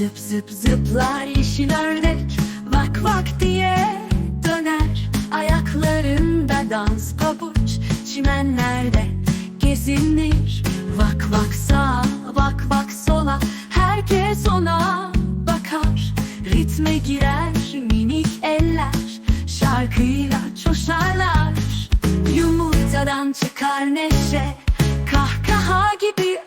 Zıp zıp zıplar yeşil ördek Vak vak diye döner. Ayaklarında dans pabuç Çimenlerde gezinir. Vak vak sağa vak vak sola. Herkes ona bakar. Ritme girer minik eller. Şarkıyla coşarlar. Yumurtadan çıkar neşe. Kahkaha gibi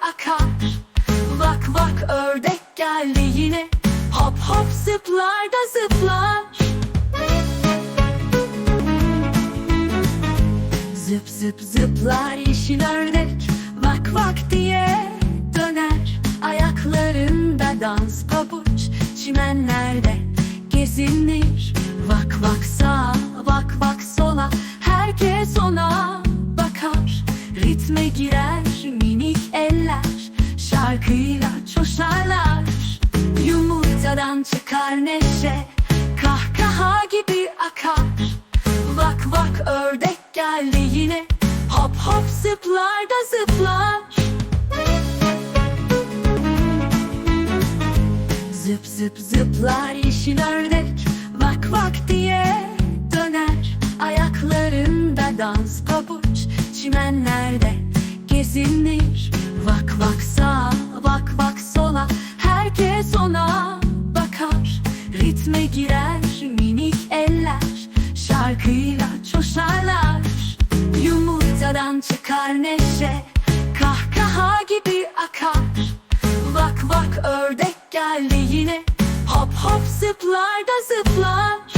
geldi yine. Hop hop zıplar da zıplar. Zıp zıp zıplar yeşil ördek. Vak vak diye döner. Ayaklarında dans pabuç. Çimenlerde gezinir. Vak vak sağa vak vak sola. Herkes ona bakar. Ritme girer minik eller. Şarkıyla coşarlar Çıkar neşe Kahkaha gibi akar. Vak vak ördek geldi yine. Hop hop zıplar da zıplar. Zıp zıp zıplar yeşil ördek. Vak vak diye döner. Ayaklarında dans pabuç. Çimenlerde gezinir. Vak vak sağa vak vak sola. Herkes ona Ritme girer minik eller Şarkıyla coşarlar. Yumurtadan çıkar neşe Kahkaha gibi akar. Vak vak ördek geldi yine Hop hop zıplar da zıplar